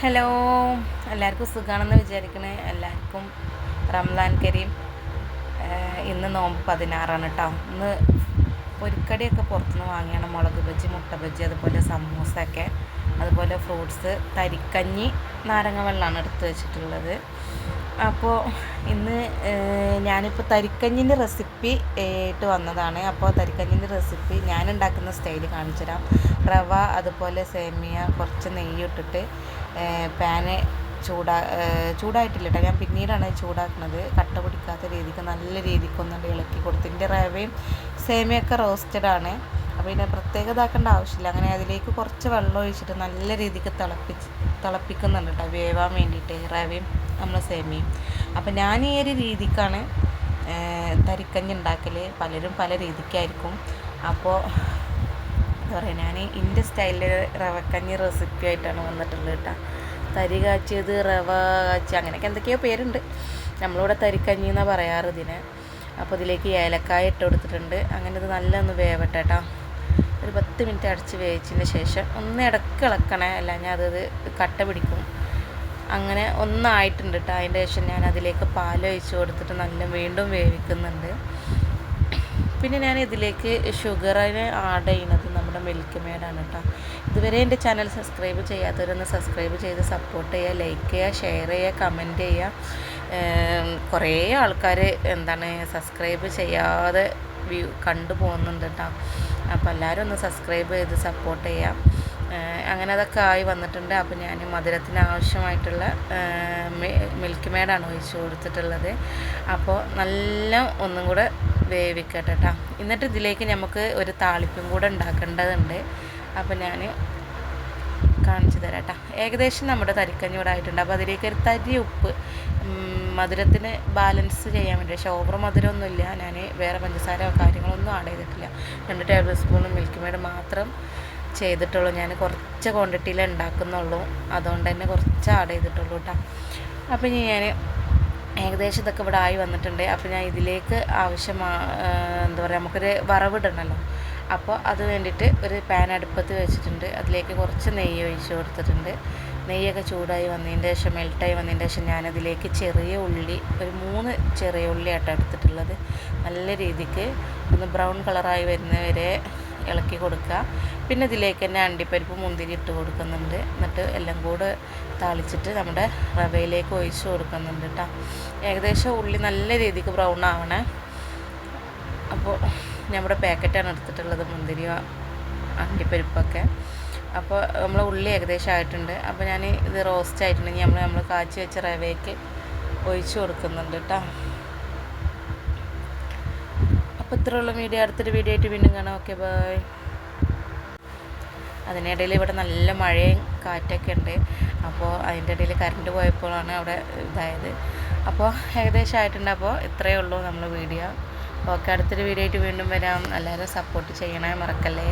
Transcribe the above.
Hello. എല്ലാവർക്കും സുഖമാണെന്ന് വിചാരിക്കണേ. എല്ലാവർക്കും റംലാൻ കരീം. ഇന്ന് നോമ്പ് പതിനാറാണ് കേട്ടോ ഇന്ന് പൊരിക്കടിയൊക്കെ പുറത്തുനിന്ന് വാങ്ങിയാണ്. മുളക് ബജ്ജി മുട്ട ബജ്ജി അതുപോലെ സമൂസയൊക്കെ. അതുപോലെ ഫ്രൂട്ട്സ് തരിക്കഞ്ഞി നാരങ്ങ വെള്ളമാണ് എടുത്ത് വെച്ചിട്ടുള്ളത്. അപ്പോൾ ഇന്ന് ഞാനിപ്പോൾ തരിക്കഞ്ഞിന്റെ റെസിപ്പി ആയിട്ട് വന്നതാണ്. അപ്പോൾ തരിക്കഞ്ഞിന്റെ റെസിപ്പി ഞാൻ ഉണ്ടാക്കുന്ന സ്റ്റൈൽ കാണിച്ചു തരാം റവ അതുപോലെ സേമിയ കുറച്ച് നെയ്യ് ഇട്ടിട്ട് പാന് ചൂടാ ചൂടായിട്ടില്ല കേട്ടോ. ഞാൻ പിന്നീടാണ് ചൂടാക്കുന്നത്. കട്ട പിടിക്കാത്ത രീതിക്ക് നല്ല രീതിക്ക് ഇളക്കി ഇളക്കി കൊടുത്തിന്റെ റവയും സേമിയൊക്കെ റോസ്റ്റഡ് ആണ് അപ്പോൾ ഇതിനെ പ്രത്യേകത ഇതാക്കേണ്ട ആവശ്യമില്ല. അങ്ങനെ അതിലേക്ക് കുറച്ച് വെള്ളം ഒഴിച്ചിട്ട് നല്ല രീതിക്ക് തിളപ്പിച്ച് തിളപ്പിക്കുന്നുണ്ട് കേട്ടോ. വേവാൻ വേണ്ടിയിട്ട് റവയും നമ്മൾ സേമിയും അപ്പം ഞാൻ ഈ ഒരു രീതിക്കാണ് തരിക്കഞ്ഞ് ഉണ്ടാക്കൽ പലരും പല രീതിക്കായിരിക്കും. അപ്പോൾ എന്താ പറയുക ഞാൻ എന്റെ സ്റ്റൈലിൽ റവക്കഞ്ഞി റെസിപ്പി ആയിട്ടാണ് വന്നിട്ടുള്ളത് കേട്ടോ. തരി കാച്ചിയത് റവ കാച്ചി അങ്ങനെയൊക്കെ എന്തൊക്കെയോ പേരുണ്ട്. നമ്മളിവിടെ തരിക്കഞ്ഞി എന്നാണ് പറയാറ് ഇതിന്. അപ്പോൾ ഇതിലേക്ക് ഏലക്കായ ഇട്ട് കൊടുത്തിട്ടുണ്ട്. അങ്ങനെ ഇത് നല്ല ഒന്ന് വേവട്ടെ കേട്ടോ. ഒരു പത്ത് മിനിറ്റ് അടച്ച് വേവിച്ചതിന് ശേഷം ഒന്ന് ഇടയ്ക്ക് ഇളക്കണേ. അല്ല ഞാൻ അത് കട്ട പിടിക്കും. അങ്ങനെ ഒന്നായിട്ടുണ്ട് കേട്ടോ അതിന്റെ ശേഷം ഞാൻ അതിലേക്ക് പാൽ ഒഴിച്ച് കൊടുത്തിട്ട് നല്ല വീണ്ടും വേവിക്കുന്നുണ്ട്. പിന്നെ ഞാൻ ഇതിലേക്ക് ഷുഗറിന് ആഡ് ചെയ്യുന്നത് നമ്മുടെ മിൽക്ക് മേഡാണ് കേട്ടോ ഇതുവരെ എന്റെ ചാനൽ സബ്സ്ക്രൈബ് ചെയ്യാത്തവരൊന്ന് സബ്സ്ക്രൈബ് ചെയ്ത് സപ്പോർട്ട് ചെയ്യുക ലൈക്ക് ചെയ്യുക ഷെയർ ചെയ്യുക കമന്റ് ചെയ്യുക. കുറേ ആൾക്കാർ എന്താണ് സബ്സ്ക്രൈബ് ചെയ്യാതെ വ്യൂ കണ്ടു പോകുന്നുണ്ട് കേട്ടോ അപ്പോൾ എല്ലാവരും ഒന്ന് സബ്സ്ക്രൈബ് ചെയ്ത് സപ്പോർട്ട് ചെയ്യാം ഏഹ് അങ്ങനെ അതൊക്കെ ആയി വന്നിട്ടുണ്ട്. അപ്പോൾ ഞാൻ മധുരത്തിന് ആവശ്യമായിട്ടുള്ള മിൽക്ക് മേഡാണ് ഒഴിച്ച് കൊടുത്തിട്ടുള്ളത്. അപ്പോൾ നല്ല ഒന്നും കൂടെ വേവിക്കട്ടെ കേട്ടോ എന്നിട്ട് ഇതിലേക്ക് നമുക്ക് ഒരു താളിപ്പും കൂടെ ഉണ്ടാക്കേണ്ടതുണ്ട്. അപ്പോൾ ഞാൻ കാണിച്ചു തരാം കേട്ടോ ഏകദേശം നമ്മുടെ തരിക്കഞ്ഞൂടായിട്ടുണ്ട് അപ്പോൾ അതിലേക്ക് ഒരു തരി ഉപ്പ് മധുരത്തിന് ബാലൻസ് ചെയ്യാൻ വേണ്ടി. പക്ഷേ ഓവർ മധുരമൊന്നുമില്ല. ഞാൻ വേറെ പഞ്ചസാരയോ കാര്യങ്ങളൊന്നും ആഡ് ചെയ്തിട്ടില്ല. രണ്ട് ടേബിൾ സ്പൂൺ മിൽക്ക് മേഡ് മാത്രം ചെയ്തിട്ടുള്ളൂ. ഞാൻ കുറച്ച് ക്വാണ്ടിറ്റിയിൽ ഉണ്ടാക്കുന്നുള്ളൂ. അതുകൊണ്ട് തന്നെ കുറച്ച് ആഡ് ചെയ്തിട്ടുള്ളൂ കേട്ടോ അപ്പം ഞാൻ ഏകദേശം ഇതൊക്കെ ഇവിടെ ആയി വന്നിട്ടുണ്ട്. അപ്പോൾ ഞാൻ ഇതിലേക്ക് ആവശ്യമാ എന്താ പറയുക നമുക്കൊരു വറവിടണമല്ലോ അപ്പോൾ അത് വേണ്ടിയിട്ട് ഒരു പാൻ അടുപ്പത്ത് വെച്ചിട്ടുണ്ട്. അതിലേക്ക് കുറച്ച് നെയ്യ് ഒഴിച്ച് കൊടുത്തിട്ടുണ്ട്. നെയ്യൊക്കെ ചൂടായി വന്നതിന്റെ ശേഷം മെൽട്ടായി വന്നതിന്റെ ശേഷം ഞാനതിലേക്ക് ചെറിയ ഉള്ളി ഒരു മൂന്ന് ചെറിയ ഉള്ളിയായിട്ടാണ് എടുത്തിട്ടുള്ളത്. നല്ല രീതിക്ക് ഒന്ന് ബ്രൗൺ കളറായി വരുന്നവരെ ഇളക്കി കൊടുക്കുക. പിന്നെ ഇതിലേക്ക് തന്നെ അണ്ടിപ്പരിപ്പ് മുന്തിരി ഇട്ട് കൊടുക്കുന്നുണ്ട്. എന്നിട്ട് എല്ലാം കൂടെ താളിച്ചിട്ട് നമ്മുടെ റവയിലേക്ക് ഒഴിച്ച് കൊടുക്കുന്നുണ്ട് കേട്ടോ. ഏകദേശം ഉള്ളി നല്ല രീതിക്ക് ബ്രൗൺ ആവണേ. അപ്പോൾ നമ്മുടെ പാക്കറ്റാണ് എടുത്തിട്ടുള്ളത് മുന്തിരി അണ്ടിപ്പരിപ്പൊക്കെ. അപ്പോൾ നമ്മൾ ഉള്ളി ഏകദേശം ആയിട്ടുണ്ട്. അപ്പോൾ ഞാൻ ഇത് റോസ്റ്റ് ആയിട്ടുണ്ടെങ്കിൽ നമ്മൾ നമ്മൾ കാച്ചി വെച്ച റവയ്ക്ക് ഒഴിച്ച് കൊടുക്കുന്നുണ്ട് കേട്ടോ. അപ്പോൾ ഇത്രയുള്ള വീഡിയോ. അടുത്തൊരു വീഡിയോ ആയിട്ട് വീണ്ടും കാണാം. ഓക്കെ ബൈ അതിനിടയിൽ ഇവിടെ നല്ല മഴയും കാറ്റൊക്കെ ഉണ്ട്. അപ്പോൾ അതിന്റെ ഇടയിൽ കറണ്ട് പോയപ്പോഴാണ് അവിടെ ഇതായത്. അപ്പോൾ ഏകദേശം ആയിട്ടുണ്ട്. അപ്പോൾ ഇത്രയേ ഉള്ളൂ നമ്മൾ വീഡിയോ. ഓക്കെ അടുത്തൊരു വീഡിയോ ആയിട്ട് വീണ്ടും വരാം. എല്ലാവരും സപ്പോർട്ട് ചെയ്യണേ മറക്കല്ലേ?